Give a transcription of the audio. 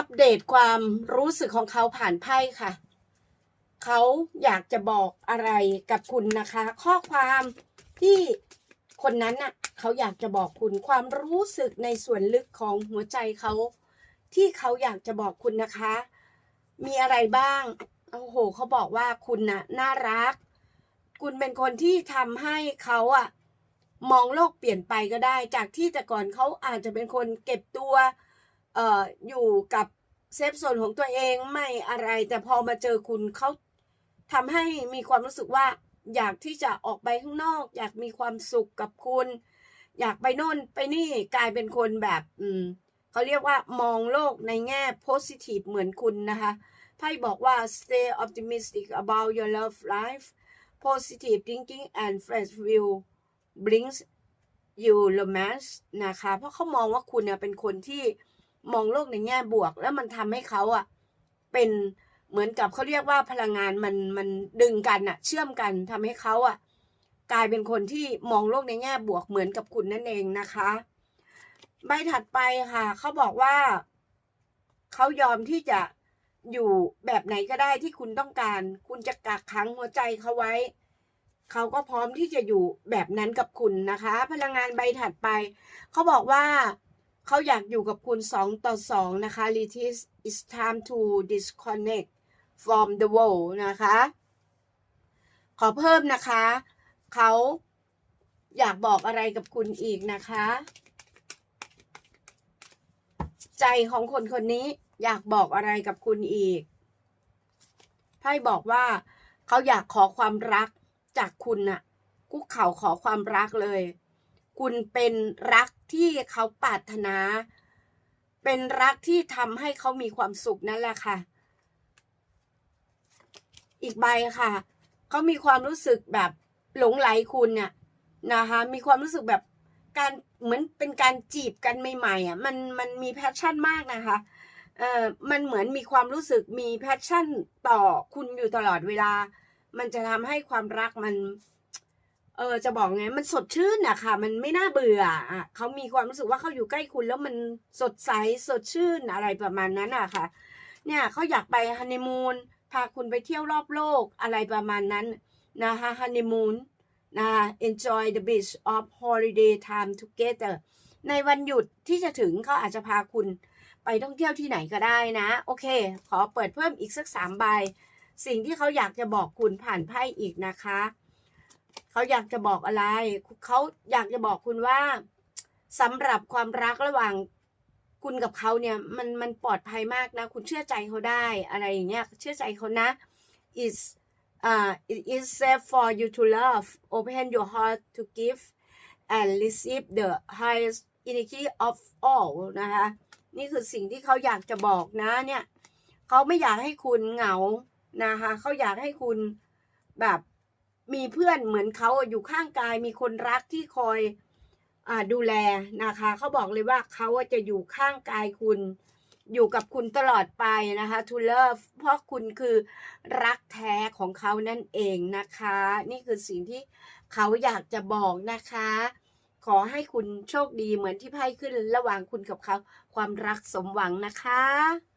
อัปเดตความรู้สึกของเขาผ่านไพ่ค่ะ เขาอยากจะบอกอะไรกับคุณนะคะ ข้อความที่คนนั้นน่ะเขาอยากจะบอกคุณความรู้สึกในส่วนลึกของหัวใจเขาที่เขาอยากจะบอกคุณนะคะ มีอะไรบ้างโอ้โหเขาบอกว่าคุณน่ะน่ารัก คุณเป็นคนที่ทำให้เขาอะมองโลกเปลี่ยนไปก็ได้ จากที่แต่ก่อนเขาอาจจะเป็นคนเก็บตัว เอ่ออยู่กับเซฟโซนของตัวเองไม่อะไรแต่พอมาเจอคุณเขาทำให้มีความรู้สึกว่า อยากที่จะออกไปข้างนอก อยากมีความสุขกับคุณ อยากไปโน่นไปนี่กลายเป็นคนแบบ อืมเขาเรียกว่ามองโลกในแง่ positive เหมือนคุณนะคะไพ่บอกว่า stay optimistic about your love life positive thinking and fresh view brings you romance นะคะ เพราะเขามองว่าคุณเนี่ยเป็นคนที่ มองโลกในแง่บวก แล้วมันทำให้เขาอะเป็นเหมือนกับเขาเรียกว่าพลังงานมันมันดึงกันอะเชื่อมกันทำให้เขาอะกลายเป็นคนที่มองโลกในแง่บวกเหมือนกับคุณนั่นเองนะคะ ใบถัดไปค่ะเขาบอกว่าเขายอมที่จะอยู่แบบไหนก็ได้ที่คุณต้องการ คุณจะกักขังหัวใจเขาไว้ เขาก็พร้อมที่จะอยู่แบบนั้นกับคุณนะคะ พลังงานใบถัดไปเขาบอกว่า เขาอยากอยู่กับคุณสองต่อสองนะคะ it is it's time to disconnect from the world นะคะ ขอเพิ่มนะคะ เขาอยากบอกอะไรกับคุณอีกนะคะ ใจของคนคนนี้อยากบอกอะไรกับคุณอีกไพ่บอกว่าเขาอยากขอความรักจากคุณน่ะ คุกเข่าขอความรักเลย คุณเป็นรัก ที่เขาปรารถนา เป็นรักที่ทำให้เขามีความสุขนั่นแหละค่ะ อีกใบค่ะ เขามีความรู้สึกแบบหลงไหลคุณเนี่ยนะคะ มีความรู้สึกแบบการเหมือนเป็นการจีบกันใหม่ๆอะมันมันมีแพชชั่นมากนะคะเอ่อมันเหมือนมีความรู้สึกมีแพชชั่นต่อคุณอยู่ตลอดเวลา มันจะทำให้ความรักมัน เออจะบอกไงมันสดชื่นอะค่ะ มันไม่น่าเบื่ออะเขามีความรู้สึกว่าเขาอยู่ใกล้คุณแล้วมันสดใสสดชื่นอะไรประมาณนั้นอะค่ะ เนี่ยเขาอยากไปฮันนีมูนพาคุณไปเที่ยวรอบโลกอะไรประมาณนั้นนะคะฮันนีมูนนะคะ enjoy the beach of holiday time together ในวันหยุดที่จะถึงเขาอาจจะพาคุณไปท่องเที่ยวที่ไหนก็ได้นะ โอเค ขอเปิดเพิ่มอีกสักสามใบ สิ่งที่เขาอยากจะบอกคุณผ่านไพ่อีกนะคะ เขาอยากจะบอกอะไร เขาอยากจะบอกคุณว่าสำหรับความรักระหว่างคุณกับเขาเนี่ยมันมันปลอดภัยมากนะ คุณเชื่อใจเขาได้อะไรอย่างเงี้ยเชื่อใจเขานะ is uh it is safe for you to love open your heart to give and receive the highest energy of all นะคะนี่คือสิ่งที่เขาอยากจะบอกนะเนี่ยเขาไม่อยากให้คุณเหงานะคะเขาอยากให้คุณแบบ มีเพื่อนเหมือนเขาอยู่ข้างกาย มีคนรักที่คอยอดูแลนะคะเขาบอกเลยว่าเขาจะอยู่ข้างกายคุณ อยู่กับคุณตลอดไปนะคะ to love เพราะคุณคือรักแท้ของเขานั่นเองนะคะ นี่คือสิ่งที่เขาอยากจะบอกนะคะ ขอให้คุณโชคดีเหมือนที่ไพ่ขึ้นระหว่างคุณกับเขา ความรักสมหวังนะคะ